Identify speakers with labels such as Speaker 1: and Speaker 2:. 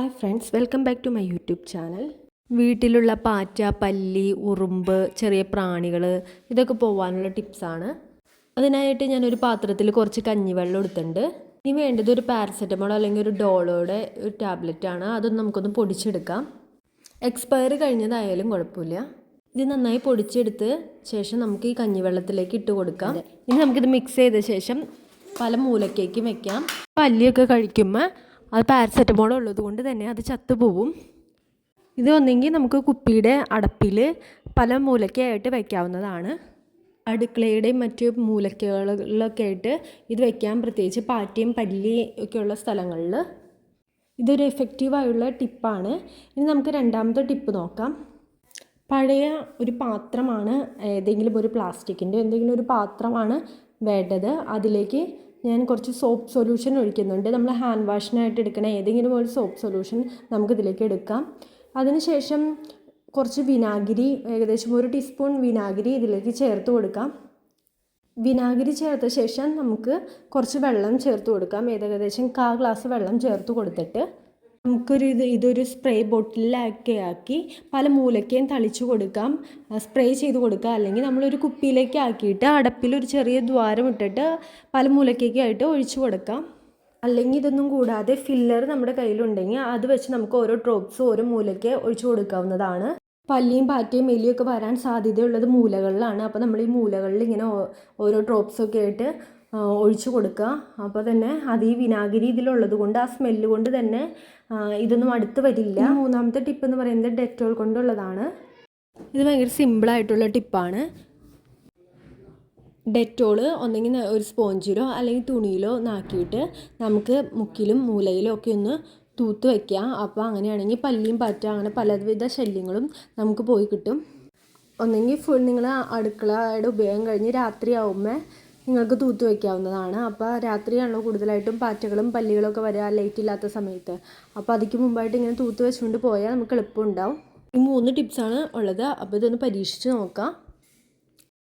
Speaker 1: Hi friends welcome back to my YouTube channel വീട്ടിലുള്ള പാറ്റ പല്ലി ഉറുമ്പ് ചെറിയ പ്രാണികൾ ഇതൊക്കെ പോകാനുള്ള ടിപ്സാണ് അതിനായിട്ട് ഞാനൊരു പാത്രത്തിൽ കുറച്ച് കഞ്ഞിവെള്ളം എടുത്തിട്ടുണ്ട്. ഇനി വേണ്ടത് ഒരു പാരസെറ്റമോൾ അല്ലെങ്കിൽ ഒരു ഡോളോയുടെ ഒരു ടാബ്ലറ്റ് ആണ്. അതൊന്ന് നമുക്കൊന്ന് പൊടിച്ചെടുക്കാം. എക്സ്പയർ കഴിഞ്ഞതായാലും കുഴപ്പമില്ല. ഇത് നന്നായി പൊടിച്ചെടുത്ത് ശേഷം നമുക്ക് ഈ കഞ്ഞിവെള്ളത്തിലേക്ക് ഇട്ട് കൊടുക്കാം. ഇനി നമുക്കിത് മിക്സ് ചെയ്ത ശേഷം പല മൂലക്കേക്കും വെക്കാം. പല്ലിയൊക്കെ കഴിക്കുമ്പോൾ അത് പാരസെറ്റമോൾ ഉള്ളത് കൊണ്ട് തന്നെ അത് ചത്തുപോവും. ഇത് ഒന്നെങ്കിൽ നമുക്ക് കുപ്പിയുടെ അടപ്പിൽ പല മൂലക്കയായിട്ട് വയ്ക്കാവുന്നതാണ് അടുക്കളയുടെയും മറ്റ് മൂലക്കകളിലൊക്കെ ആയിട്ട് ഇത് വയ്ക്കാം പ്രത്യേകിച്ച് പാറ്റയും പല്ലി ഒക്കെയുള്ള സ്ഥലങ്ങളിൽ. ഇതൊരു എഫക്റ്റീവായുള്ള ടിപ്പാണ് ഇനി നമുക്ക് രണ്ടാമത്തെ ടിപ്പ് നോക്കാം. പഴയ ഒരു പാത്രമാണ് ഏതെങ്കിലും ഒരു പ്ലാസ്റ്റിക്കിന്റെ എന്തെങ്കിലും ഒരു പാത്രമാണ് വേണ്ടത്. അതിലേക്ക് ഞാൻ കുറച്ച് സോപ്പ് സൊല്യൂഷൻ ഒഴിക്കുന്നുണ്ട്. നമ്മൾ ഹാൻഡ് വാഷിനായിട്ട് എടുക്കുന്ന ഏതെങ്കിലും ഒരു സോപ്പ് സൊല്യൂഷൻ നമുക്കിതിലേക്ക് എടുക്കാം. അതിനുശേഷം കുറച്ച് വിനാഗിരി ഏകദേശം ഒരു ടീസ്പൂൺ വിനാഗിരി ഇതിലേക്ക് ചേർത്ത് കൊടുക്കാം. വിനാഗിരി ചേർത്ത ശേഷം നമുക്ക് കുറച്ച് വെള്ളം ചേർത്ത് കൊടുക്കാം. ഏകദേശം കാ ഗ്ലാസ് വെള്ളം ചേർത്ത് കൊടുത്തിട്ട്. നമുക്കൊരു ഇത് ഇതൊരു സ്പ്രേ ബോട്ടിലൊക്കെ ആക്കി പല മൂലയ്ക്കും തളിച്ചു കൊടുക്കാം. സ്പ്രേ ചെയ്ത് കൊടുക്കുക അല്ലെങ്കിൽ നമ്മളൊരു കുപ്പിയിലേക്ക് ആക്കിയിട്ട് അടപ്പിൽ ഒരു ചെറിയ ദ്വാരം ഇട്ടിട്ട് പല മൂലക്കേക്കായിട്ട് ഒഴിച്ചു കൊടുക്കാം. അല്ലെങ്കിൽ ഇതൊന്നും കൂടാതെ ഫില്ലർ നമ്മുടെ കയ്യിലുണ്ടെങ്കിൽ അത് വെച്ച് നമുക്ക് ഓരോ ഡ്രോപ്സ് ഓരോ മൂലയ്ക്ക് ഒഴിച്ചു കൊടുക്കാവുന്നതാണ്. പല്ലിയും പാറ്റയും എലിയും ഒക്കെ വരാൻ സാധ്യതയുള്ളത് മൂലകളിലാണ്. അപ്പോൾ നമ്മൾ ഈ മൂലകളിൽ ഇങ്ങനെ ഓരോ ഡ്രോപ്സൊക്കെ ആയിട്ട് ഒഴിച്ചു കൊടുക്കുക അപ്പോൾ തന്നെ അത് ഈ വിനാഗിരി ഇതിലുള്ളത് കൊണ്ട് ആ സ്മെല്ല് കൊണ്ട് തന്നെ ഇതൊന്നും അടുത്ത് വരില്ല. മൂന്നാമത്തെ ടിപ്പ് എന്ന് പറയുന്നത് ഡെറ്റോൾ കൊണ്ടുള്ളതാണ്. ഇത് ഭയങ്കര സിമ്പിളായിട്ടുള്ള ടിപ്പാണ് ഡെറ്റോൾ ഒന്നെങ്കിൽ ഒരു സ്പോഞ്ചിലോ അല്ലെങ്കിൽ തുണിയിലോ നാക്കിയിട്ട് നമുക്ക് മുക്കിലും മൂലയിലും ഒക്കെ ഒന്ന് തൂത്ത് വയ്ക്കുക അപ്പോൾ അങ്ങനെയാണെങ്കിൽ പല്ലിയും പാറ്റ അങ്ങനെ പലവിധ ശല്യങ്ങളും നമുക്ക് പോയി കിട്ടും. ഒന്നെങ്കിൽ ഫുൾ നിങ്ങൾ അടുക്കളയുടെ ഉപയോഗം കഴിഞ്ഞ് രാത്രി ആവുമ്പോൾ നിങ്ങൾക്ക് തൂത്ത് വയ്ക്കാവുന്നതാണ് അപ്പോൾ രാത്രിയാണല്ലോ കൂടുതലായിട്ടും പാറ്റകളും പല്ലികളൊക്കെ വരിക ലൈറ്റ് ഇല്ലാത്ത സമയത്ത്. അപ്പോൾ അതിക്ക് മുമ്പായിട്ട് ഇങ്ങനെ തൂത്ത് വെച്ചുകൊണ്ട് പോയാൽ നമുക്ക് എളുപ്പം ഉണ്ടാവും ഈ മൂന്ന് ടിപ്സാണ് ഉള്ളത്. അപ്പോൾ ഇതൊന്ന് പരീക്ഷിച്ച് നോക്കാം.